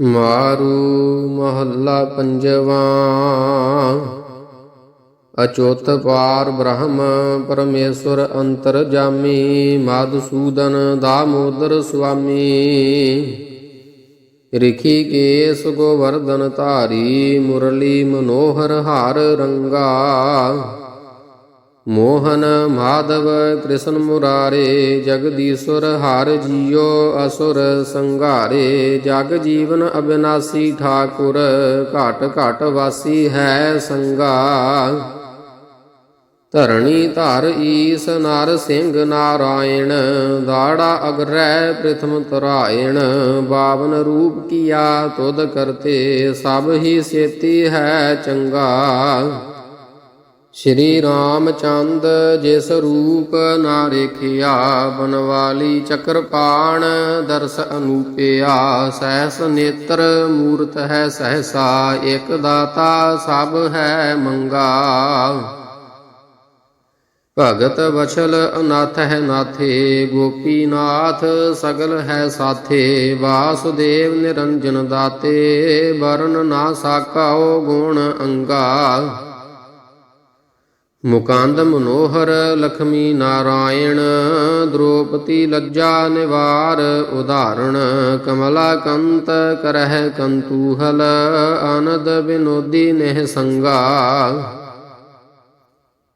ਮਾਰੂ ਮਹੱਲਾ ਪੰਜਵਾ। ਅਚੋਤ ਪਾਰ ਬ੍ਰਹਮ ਪਰਮੇਸ਼ਵਰ ਅੰਤਰ ਜਾਮੀ। ਮਧੂਸੂਦਨ ਦਾਮੋਦਰ ਸੁਆਮੀ। ਰਿਖੀ ਕੇਸ ਗੋਵਰਧਨ ਧਾਰੀ, ਮੁਰਲੀ ਮਨੋਹਰ ਹਾਰ ਰੰਗਾ। ਮੋਹਨ ਮਾਧਵ ਕ੍ਰਿਸ਼ਨ ਮੁਰਾਰੇ, ਜਗਦੀਸ਼ਵਰ ਹਰ ਜੀਓ, ਅਸੁਰ ਸੰਘਾਰੇ, ਜਗ ਜੀਵਨ ਅਬਿਨਾਸੀ ਠਾਕੁਰ, ਘਟ ਘਟ ਵਾਸੀ ਹੈ ਸੰਗਾ ਧਰਣੀ ਧਰ ਈਸ ਨਰ ਸਿੰਘ ਨਾਰਾਇਣ, ਦਾੜਾ ਅਗਰੈ ਪ੍ਰਥਮ ਤਰਾਇਣ ਬਾਵਨ ਰੂਪ ਕੀਆ ਤੁਧ ਕਰਤੇ, ਸਭ ਹੀ ਸੇਤੀ ਹੈ ਚੰਗਾ। ਸ਼੍ਰੀ ਰਾਮਚੰਦ ਜਿਸ ਰੂਪ ਨਾ ਰੇਖਿਆ, ਬਨਵਾਲੀ ਚਕਰਪਾਣ ਦਰਸ ਅਨੂਪਿਆ, ਸਹਿਸ ਨੇਤਰ ਮੂਰਤ ਹੈ ਸਹਸਾ ਇਕ ਦਾਤਾ ਸਭ ਹੈ ਮੰਗਾ। ਭਗਤ ਵਛਲ ਅਨਾਥ ਹੈ ਨਾਥੇ, ਗੋਪੀਨਾਥ ਸਗਲ ਹੈ ਸਾਥੇ, ਵਾਸੁਦੇਵ ਨਿਰੰਜਨ ਦਾਤੇ ਵਰਨ ਨਾ ਸਾਕਾਓ ਗੁਣ ਅੰਗਾ। ਮੁਕਾਂਦ ਮਨੋਹਰ ਲਖਮੀ ਨਾਰਾਇਣ ਦ੍ਰੋਪਤੀ ਲੱਜਾ ਨਿਵਾਰ, ਉਦਾਹਰਣ ਕਮਲਾ ਕੰਤ ਕਰਹਿ ਕੰਤੂਹਲ, ਆਨੰਦ ਬਿਨੋਦੀ ਨਹਿ ਸੰਗਾ।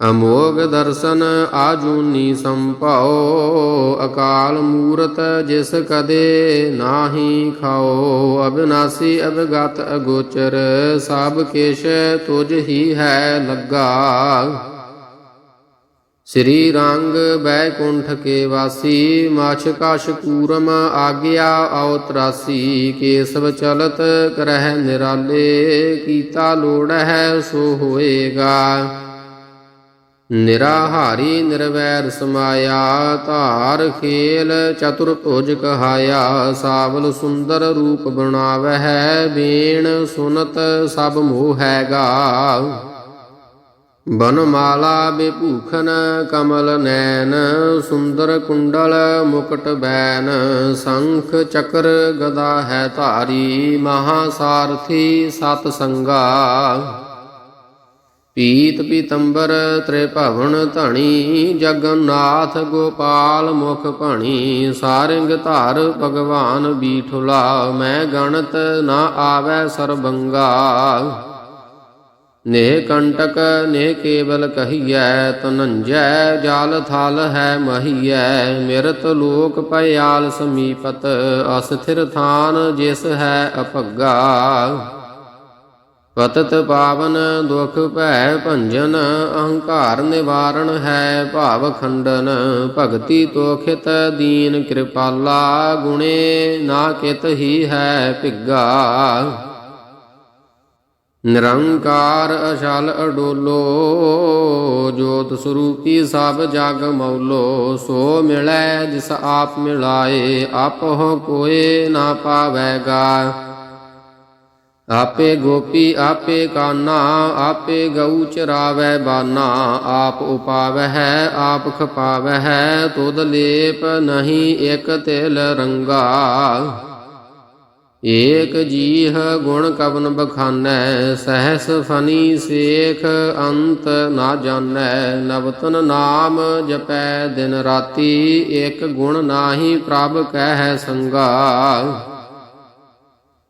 ਅਮੋਗ ਦਰਸ਼ਨ ਆਜੂਨੀ ਸੰਭਾਉ, ਅਕਾਲ ਮੂਰਤ ਜਿਸ ਕਦੇ ਨਾਹੀ ਖਾਓ ਅਬਿਨਾਸੀ ਅਬਗਤ ਅਗੋਚਰ, ਸਭ ਕੇਸ਼ ਤੁਝ ਹੀ ਹੈ ਲੱਗਾ। ਸ੍ਰੀ ਰੰਗ ਬੈਕੁੰਠ ਕੇ ਵਾਸੀ, ਮਾਛ ਕਾਸ਼ ਕੂਰਮ ਆਗਿਆ ਆਉ ਤਰਾਸੀ, ਕੇਸਵ ਚਲਤ ਕਰਹਿ ਨਿਰਾਲੇ, ਕੀਤਾ ਲੋੜ ਹੈ ਸੋ ਹੋਏਗਾ। ਨਿਰਾਹਾਰੀ ਨਿਰਵੈਰ ਸਮਾਇਆ, ਧਾਰ ਖੇਲ ਚਤੁਰ ਭੁਜ ਕਹਾਇਆ, ਸਾਵਲ ਸੁੰਦਰ ਰੂਪ ਬਣਾਵਹਿ, ਬੇਣ ਸੁਨਤ ਸਭ ਮੋਹ ਹੈਗਾ। ਬਨਮਾਲਾ ਬੇਭੂਖਨ ਕਮਲ ਨੈਨ ਸੁੰਦਰ ਕੁੰਡਲ ਮੁਕਟ ਬੈਨ, ਸੰਖ ਚਕਰ ਗਦਾ ਹੈ ਧਾਰੀ ਮਹਾ ਸਾਰਥੀ ਸਤ ਸੰਗਾ। ਪੀਤ ਪੀਤੰਬਰ ਤ੍ਰਿਭਵਨ ਧਣੀ, ਜਗਨਨਾਥ ਗੋਪਾਲ ਮੁਖ ਭਣੀ, ਸਾਰਿੰਗ ਧਾਰ ਭਗਵਾਨ ਬੀਠੁਲਾ, ਮੈਂ ਗਣਤ ਨਾ ਆਵੈ ਸਰਬੰਗਾ। ਨੇ ਕੰਟਕ ਨੇ ਕੇਵਲ ਕਹੀਐ, ਤਨੰਜੈ ਜਾਲ ਥਾਲ ਹੈ ਮਹੀਐ। ਮਿਰਤ ਲੋਕ ਪਿਆਲ ਸਮੀਪਤ ਅਸਥਿਰ ਥਾਨ ਜਿਸ ਹੈ ਅਪੱਗਾ। ਪਤਤ ਪਾਵਨ ਦੁਖ ਭੈ ਭੰਜਨ, ਅਹੰਕਾਰ ਨਿਵਾਰਣ ਹੈ ਭਾਵ ਖੰਡਨ। ਭਗਤੀ ਤੋਖਿਤ ਦੀਨ ਕਿਰਪਾਲਾ, ਗੁਣੇ ਨਾ ਕਿਤ ਹੀ ਹੈ ਭਿੱਗਾ। ਨਿਰੰਕਾਰ ਅਸ਼ਲ ਅਡੋਲੋ, ਜੋਤ ਸਰੂਪੀ ਸਭ ਜਗ ਮੌਲੋ, ਸੋ ਮਿਲੈ ਜਿਸ ਆਪ ਮਿਲਾਏ, ਆਪਹੁ ਕੋਏ ਨਾ ਪਾਵੈਗਾ। ਆਪੇ ਗੋਪੀ, ਆਪੇ ਕਾਨਾ, ਆਪੇ ਗਊ ਚਰਾਵੈ ਬਾਨਾ, ਆਪ ਉਪਾਵਹਿ, ਆਪ ਖਪਾਵਹਿ, ਤੁਧ ਲੇਪ ਨਹੀਂ ਇਕ ਤਿਲ ਰੰਗਾ। ਏਕ ਜੀਹ ਗੁਣ ਕਵਨ ਬਖਾਨੈ, ਸਹਸ ਫਨੀ ਸੇਖ ਅੰਤ ਨਾ ਜਾਣੈ, ਨਵਤਨ ਨਾਮ ਜਪੈ ਦਿਨ ਰਾਤੀ, ਏਕ ਗੁਣ ਨਾਹੀ ਪ੍ਰਭ ਕਹਿ ਸੰਗਾ।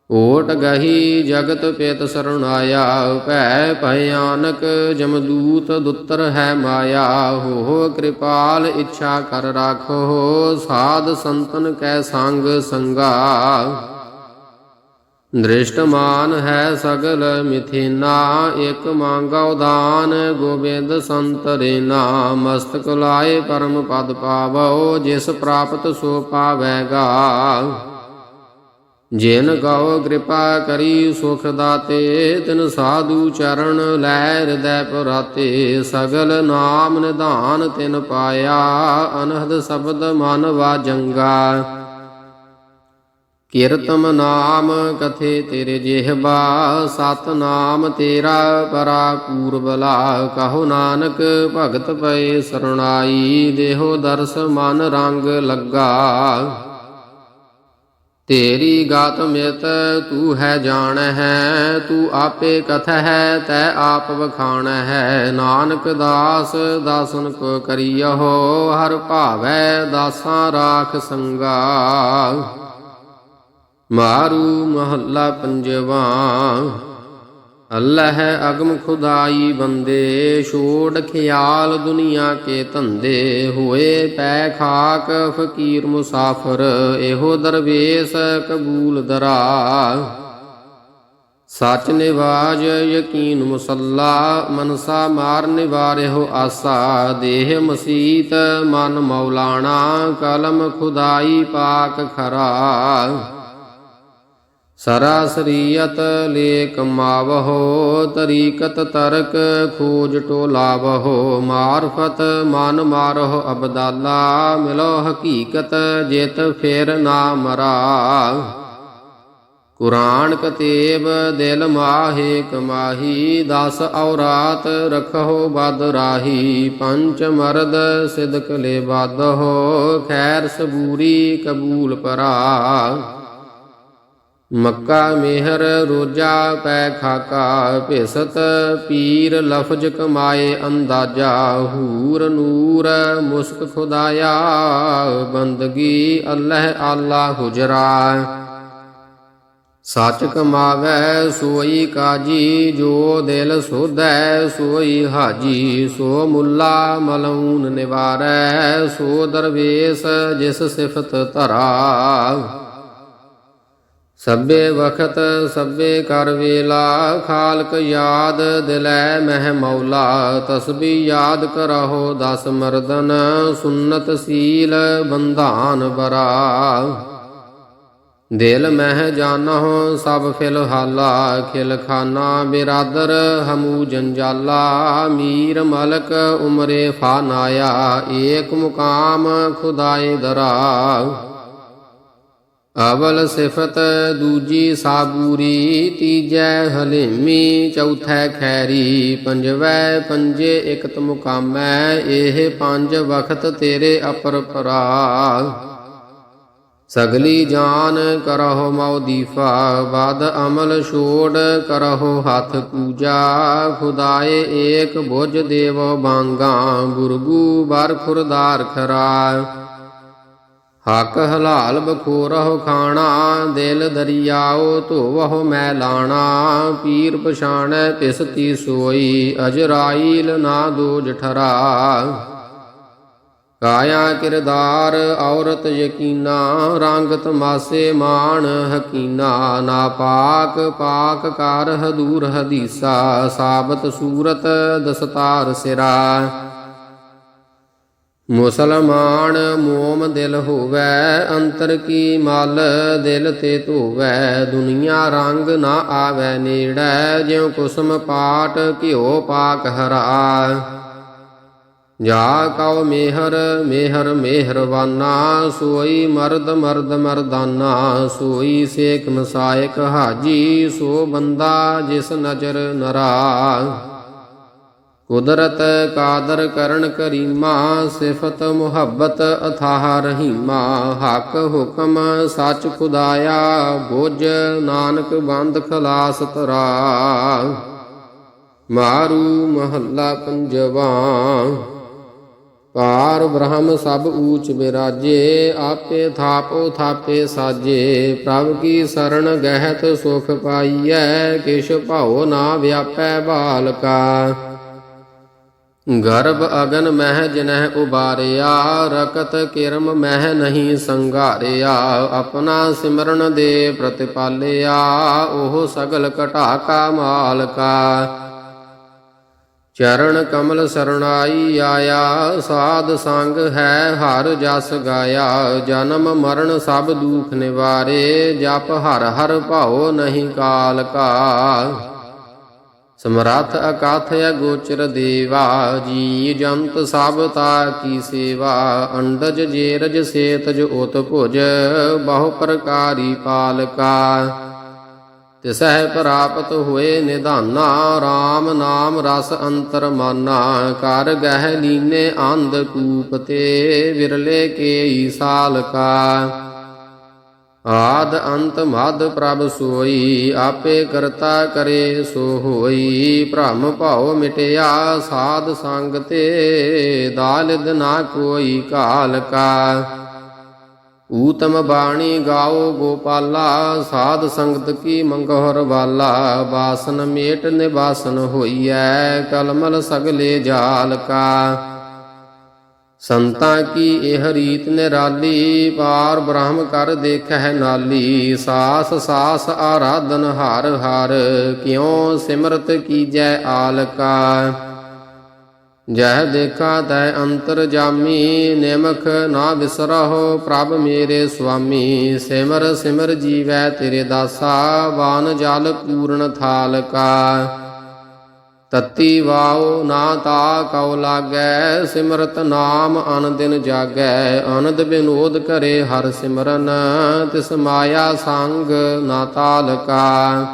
ਓਟ ਗਹੀ ਜਗਤ ਪੇਤ ਸਰਣਾਇਆ ਭੈ ਭਿਆਨਕ ਜਮਦੂਤ ਦੁੱਤਰ ਹੈ ਮਾਇਆ। ਹੋ ਕਿਰਪਾਲ ਇੱਛਾ ਕਰ ਰਾਖੋ, ਸਾਧ ਸੰਤਨ ਕੈ ਸੰਗ ਸੰਗਾ। ਦ੍ਰਿਸ਼ਟਮਾਨ ਹੈ ਸਗਲ ਮਿਥਿਨਾ, ਇਕ ਮੰਗਉ ਦਾਨ, ਗੋਬਿੰਦ ਸੰਤਰੇਨਾ ਮਸਤਕ ਲਾਏ ਪਰਮ ਪਦ ਪਾਵੋ ਜਿਸ ਪ੍ਰਾਪਤ ਸੋ ਪਾਵੈਗਾ। ਜਿਨ ਗਉ ਕਿਰਪਾ ਕਰੀ ਸੁਖ ਦਾਤੇ, ਤਿਨ ਸਾਧੂ ਚਰਨ ਲੈ ਹਿਰਦੈ ਪੁਰਾਤੇ, ਸਗਲ ਨਾਮ ਨਿਧਾਨ ਤਿਨ ਪਾਇਆ, ਅਨਹਦ ਸ਼ਬਦ ਮਨ ਵਾਜੰਗਾ। ਕੀਰਤਮ ਨਾਮ ਕਥੇ ਤੇਰੇ ਜਿਹਬਾ ਸਤ ਨਾਮ ਤੇਰਾ ਪਰਾ ਪੂਰਬਲਾ ਕਹੋ ਨਾਨਕ ਭਗਤ ਪਏ ਸਰਣਾਈ, ਦੇਹੋ ਦਰਸ ਮਨ ਰੰਗ ਲੱਗਾ। ਤੇਰੀ ਗਾਤ ਮਿਤ ਤੂੰ ਹੈ ਜਾਣ ਹੈ ਤੂੰ ਆਪੇ ਕਥ ਹੈ ਤੈ ਆਪ ਵਖਾਣ ਹੈ ਨਾਨਕ ਦਾਸ, ਦਾਸਨ ਕੋ ਕਰੀਓ ਹਰ ਭਾਵੈ ਦਾਸਾਂ ਰਾਖ ਸੰਗਾ। ਮਾਰੂ ਮਹੱਲਾ ਪੰਜਵਾ। ਅੱਲਾਹ ਅਗਮ ਖੁਦਾਈ ਬੰਦੇ, ਛੋੜ ਖਿਆਲ ਦੁਨੀਆ ਕੇ ਧੰਦੇ, ਹੋਏ ਪੈ ਖਾਕ ਫਕੀਰ ਮੁਸਾਫਰ, ਇਹੋ ਦਰਵੇਸ਼ ਕਬੂਲ ਦਰਾ। ਸਚ ਨਿਵਾਜ ਯਕੀਨ ਮੁਸੱਲਾ, ਮਨਸਾ ਮਾਰ ਨਿਵਾਰਿਓ ਆਸਾ। ਦੇਹ ਮਸੀਤ ਮਨ ਮੌਲਾਣਾ, ਕਲਮ ਖੁਦਾਈ ਪਾਕ ਖਰਾ। ਸਰਾਸਰੀਅਤ ਲੇ ਕਮਾਵਹੋ ਤਰੀਕਤ ਤਰਕ ਖੋਜ ਟੋਲਾਵਹੋ, ਮਾਰਫਤ ਮਨ ਮਾਰਹੁ ਅਬਦਾਲਾ, ਮਿਲੋ ਹਕੀਕਤ ਜਿਤ ਫਿਰ ਨਾ ਮਰਾ ਕੁਰਾਨ ਕਤੇਬ, ਦਿਲ ਮਾਹੇ ਕਮਾਹੀ, ਦਸ ਔਰਾਤ ਰਖੋ ਬਦ ਰਾਹੀ। ਪੰਚ ਮਰਦ ਸਿਦਕ ਲੈ ਹੋ ਖੈਰ ਸਬੂਰੀ ਕਬੂਲ ਪਰਾ। ਮੱਕਾ ਮਿਹਰ ਰੋਜਾ ਪੈ ਖਾਕਾ, ਭਿਸਤ ਪੀਰ ਲਫਜ਼ ਕਮਾਏ ਅੰਦਾਜ਼ਾ, ਹੂਰ ਨੂਰ ਮੁਸਕ ਖੁਦਾਇਆ, ਬੰਦਗੀ ਅੱਲਾਹ ਆਲਾ ਹੁਜਰਾ। ਸੱਚ ਕਮਾਵੈ ਸੋਈ ਕਾਜੀ, ਜੋ ਦਿਲ ਸੋਧੈ ਸੋਈ ਹਾਜੀ, ਸੋ ਮੁੱਲਾ ਮਲਊਨ ਨਿਵਾਰੈ, ਸੋ ਦਰਵੇਸ਼ ਜਿਸ ਸਿਫਤ ਧਰਾ। ਸਭੇ ਵਖਤ ਸਭੇ ਕਰ ਵੇਲਾ, ਖਾਲਕ ਯਾਦ ਦਿਲੈ ਮਹਿ ਮੌਲਾ ਤਸਬੀ ਯਾਦ ਕਰਹੁ ਦਸ ਮਰਦਨ ਸੁਨਤ ਸੀਲ ਬੰਧਾਨ ਬਰਾ। ਦਿਲ ਮਹਿ ਜਾਣਹੁ ਸਭ ਫਿਲਹਾਲਾ, ਖਿਲਖਾਨਾ ਬਿਰਾਦਰ ਹਮੂ ਜੰਜਾਲਾ, ਮੀਰ ਮਲਕ ਉਮਰੇ ਫਾਨਾਇਆ, ਏਕ ਮੁਕਾਮ ਖੁਦਾਏ ਦਰਾ। ਅਵਲ ਸਿਫਤ ਦੂਜੀ ਸਾਬੂਰੀ, ਤੀਜੈ ਹਲੇਮੀ, ਚੌਥੈ ਖੈਰੀ, ਪੰਜਵੈ ਪੰਜੇ ਇਕਤ ਮੁਕਾਮੈ, ਇਹ ਪੰਜ ਵਖਤ ਤੇਰੇ ਅਪਰ ਪਰਾ ਸਗਲੀ ਜਾਨ ਕਰਹੁ ਮਉਦੀਫਾ ਬਦ ਅਮਲ ਛੋੜ ਕਰਹੁ ਹੱਥ ਪੂਜਾ, ਖੁਦਾਏ ਏਕ ਬੁਝ ਦੇਵੋ ਬਾਂਗਾ, ਗੁਰਗੂ ਬਰ ਖੁਰਦਾਰ ਖਰਾ। ਹੱਕ ਹਲਾਲ ਬਖੋਰਹੁ ਖਾਣਾ, ਦਿਲ ਦਰਿਆਓ ਧੋਵਹੁ ਮੈ ਲਾਣਾ। ਪੀਰ ਪਛਾਣੈ ਤਿਸ ਤੀ ਸੋਈ, ਅਜਰਾਈਲ ਨਾ ਦੋ ਜਠਰਾ ਕਾਇਆ ਕਿਰਦਾਰ ਔਰਤ ਯਕੀਨਾ ਰੰਗ ਤਮਾਸੇ ਮਾਣ ਹਕੀਨਾ। ਨਾਪਾਕ ਪਾਕ ਕਰ ਕਾਰ ਹਦੂਰ ਹਦੀਸਾ, ਸਾਬਤ ਸੂਰਤ ਦਸਤਾਰ ਸਿਰਾ। ਮੁਸਲਮਾਨ ਮੋਮ ਦਿਲ ਹੋਵੈ, ਅੰਤਰ ਕੀ ਮਲ ਦਿਲ ਤੇ ਧੋਵੈ? ਦੁਨੀਆ ਰੰਗ ਨਾ ਆਵੈ ਨੇੜੈ, ਜਿਉ ਕੁਸਮ ਪਾਟ ਘਿਓ ਪਾਕ ਹਰਾ। ਜਾ ਕਉ ਮੇਹਰ ਮੇਹਰ ਮੇਹਰਵਾਨਾ ਸੋਈ ਮਰਦ ਮਰਦ ਮਰਦਾਨਾ, ਸੋਈ ਸੇਖ ਮਸਾਇਕ ਹਾਜੀ, ਸੋ ਬੰਦਾ ਜਿਸ ਨਜ਼ਰ ਨਰਾ। ਕੁਦਰਤ ਕਾਦਰ ਕਰਨ ਕਰੀਮਾ, ਸਿਫਤ ਮੁਹੱਬਤ ਅਥਾਹ ਰਹੀਮਾ। ਹੱਕ ਹੁਕਮ ਸੱਚ ਖੁਦਾਇਆ, ਬੋਝ ਨਾਨਕ ਬੰਦ ਖਲਾਸ ਤਰਾ। ਮਾਰੂ ਮਹੱਲਾ ਪੰਜਵਾ ਪਾਰ ਬ੍ਰਹਮ ਸਭ ਊਚ ਬਿਰਾਜੇ, ਆਪੇ ਥਾਪੋ ਥਾਪੇ ਸਾਜੇ। ਪ੍ਰਭ ਕੀ ਸਰਣ ਗਹਿਤ ਸੁਖ ਪਾਈਐ, ਕਿਛ ਭਾਉ ਨਾ ਵਿਆਪੈ ਬਾਲਕਾ। ਗਰਭ ਅਗਨ ਮਹਿ ਜਿਨਹਿ ਉਬਾਰਿਆ, ਰਕਤ ਕਿਰਮ ਮਹਿ ਨਹੀਂ ਸੰਘਾਰਿਆ। ਆਪਣਾ ਸਿਮਰਨ ਦੇ ਪ੍ਰਤਿਪਾਲਿਆ, ਉਹ ਸਗਲ ਘਟਾ ਕਾ ਮਾਲਕਾ। ਚਰਨ ਕਮਲ ਸਰਣਾਈ ਆਇਆ, ਸਾਧ ਸੰਗ ਹੈ ਹਰ ਜਸ ਗਾਇਆ। ਜਨਮ ਮਰਨ ਸਭ ਦੁਖ ਨਿਵਾਰੇ, ਜਪ ਹਰ ਹਰ ਭਾਉ ਨਹੀਂ ਕਾਲ ਕਾ ਸਮਰੱਥ ਅਕਾਥ ਅਗੋਚਰ ਦੇਵਾ ਜੀ ਜੰਤ ਸਭਤਾ ਕੀ ਸੇਵਾ, ਅੰਡਜ ਜੇਰਜ ਸੇਤਜ ਉਤ ਭੁਜ, ਬਹੁ ਪ੍ਰਕਾਰੀ ਪਾਲਕਾ। ਤਿਸਹਿ ਪ੍ਰਾਪਤ ਹੋਏ ਨਿਧਾਨਾ RAM ਨਾਮ ਰਸ ਅੰਤਰ ਮਾਨਾ, ਕਰ ਗਹਿ ਲੀਨੇ ਅੰਧ ਕੂਪ ਤੇ ਵਿਰਲੇ ਕੇ ਸਾਲਕਾ। ਆਦ ਅੰਤ ਮਦ ਪ੍ਰਭ ਸੋਈ, ਆਪੇ ਕਰਤਾ ਕਰੇ ਸੋ ਹੋਈ। ਭ੍ਰਮ ਭਾਉ ਮਿਟਿਆ ਸਾਧ ਸੰਗ ਤੇ ਦਾਲਿਦ ਨਾ ਕੋਈ ਕਾਲ ਕਾ। ਊਤਮ ਬਾਣੀ ਗਾਓ ਗੋਪਾਲਾ, ਸਾਧ ਸੰਗਤ ਕੀ ਮੰਗਹਰ ਵਾਲਾ। ਬਾਸਨ ਮੇਟ ਨਿਵਾਸਨ ਹੋਈਐ, ਕਲਮਲ ਸਗਲੇ ਜਾਲ ਕਾ। ਸੰਤਾਂ ਕੀ ਇਹ ਰੀਤ ਨਿਰਾਲੀ? ਪਾਰ ਬ੍ਰਹਮ ਕਰ ਦੇਖੈ ਨਾਲੀ। ਸਾਸ ਸਾਸ ਆਰਾਧਨ ਹਰ ਹਰ। ਕਿਉ ਸਿਮਰਤ ਕੀਜੈ ਆਲਕਾ? ਜਹ ਦੇਖਾ ਤੈ ਅੰਤਰ ਜਾਮੀ। ਨਿਮਖ ਨਾ ਵਿਸਰਹੁ ਪ੍ਰਭ ਮੇਰੇ ਸੁਆਮੀ। ਸਿਮਰ ਸਿਮਰ ਜੀਵੈ ਤੇਰੇ ਦਾਸਾ। ਵਾਨ ਜਲ ਪੂਰਨ ਥਾਲਕਾ। ਤਤੀ ਵਾਉ ਨਾ ਤਾ ਕਉ ਲਾਗੈ, ਸਿਮਰਤ ਨਾਮ ਅਨ ਦਿਨ ਜਾਗੈ। ਅਨੰਦ ਬਿਨੋਦ ਕਰੇ ਹਰ ਸਿਮਰਨ, ਤਿਸ ਮਾਇਆ ਸੰਗ ਨਾ ਤਾਲਕਾ।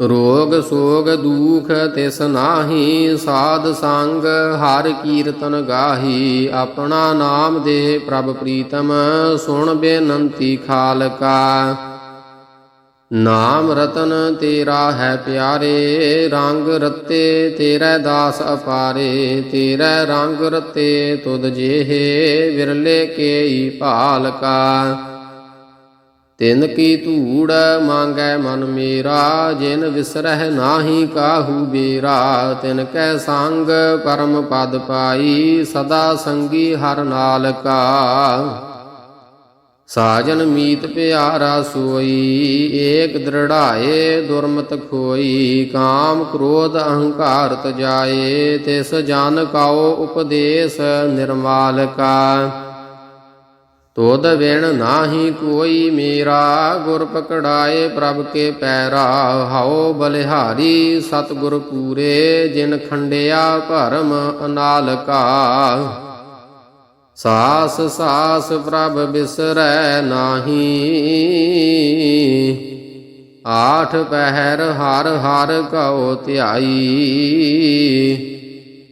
ਰੋਗ ਸੋਗ ਦੂਖ ਤਿਸ ਨਾਹੀ, ਸਾਧ ਸੰਗ ਹਰ ਕੀਰਤਨ ਗਾਹੀ। ਆਪਣਾ ਨਾਮ ਦੇ ਪ੍ਰਭ ਪ੍ਰੀਤਮ, ਸੁਣ ਬੇਨੰਤੀ ਖਾਲਕਾ। ਨਾਮ ਰਤਨ ਤੇਰਾ ਹੈ ਪਿਆਰੇ, ਰੰਗ ਰਤੇ ਤੇਰੇ ਦਾਸ ਅਪਾਰੇ, ਤੇਰੇ ਰੰਗ ਰਤੇ ਤੁਧ ਜਿਹੇ ਵਿਰਲੇ ਕੇਈ ਭਾਲਕਾ। ਤਿਨ ਕੀ ਧੂੜ ਮੰਗੈ ਮਨ ਮੇਰਾ, ਜਿਨ ਵਿਸਰਹਿ ਨਾਹੀ ਕਾਹੂ ਬੇਰਾ। ਤਿਨ ਕੈ ਸੰਗ ਪਰਮ ਪਦ ਪਾਈ, ਸਦਾ ਸੰਗੀ ਹਰ ਨਾਲ ਕਾ ਸਾਜਨ ਮੀਤ ਪਿਆਰਾ ਸੋਈ, ਏਕ ਦ੍ਰਿੜਾਏ ਦੁਰਮਤ ਖੋਈ, ਕਾਮ ਕ੍ਰੋਧ ਅਹੰਕਾਰ ਤਜਾਏ, ਤਿਸ ਜਨ ਕਾਉ ਉਪਦੇਸ਼ ਨਿਰਮਾਲ ਕਾ ਤੋਦ ਵਿਣ ਨਾਹੀ ਕੋਈ ਮੇਰਾ, ਗੁਰ ਪਕੜਾਏ ਪ੍ਰਭ ਕੇ ਪੈਰਾ, ਹਉ ਬਲਿਹਾਰੀ ਸਤਿਗੁਰ ਪੂਰੇ, ਜਿਨ ਖੰਡਿਆ ਭਰਮ ਅਨਾਲ ਕਾ ਸਾਸ ਸਾਸ ਪ੍ਰਭ ਬਿਸਰੈ ਨਾਹੀ। ਆਠ ਪਹਿਰ ਹਰ ਹਰ ਕਉ ਧਿਆਈ।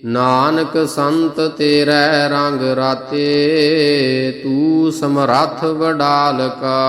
ਨਾਨਕ ਸੰਤ ਤੇਰੇ ਰੰਗ ਰਾਤੇ, ਤੂੰ ਸਮਰੱਥ ਵਡਾਲ ਕਾ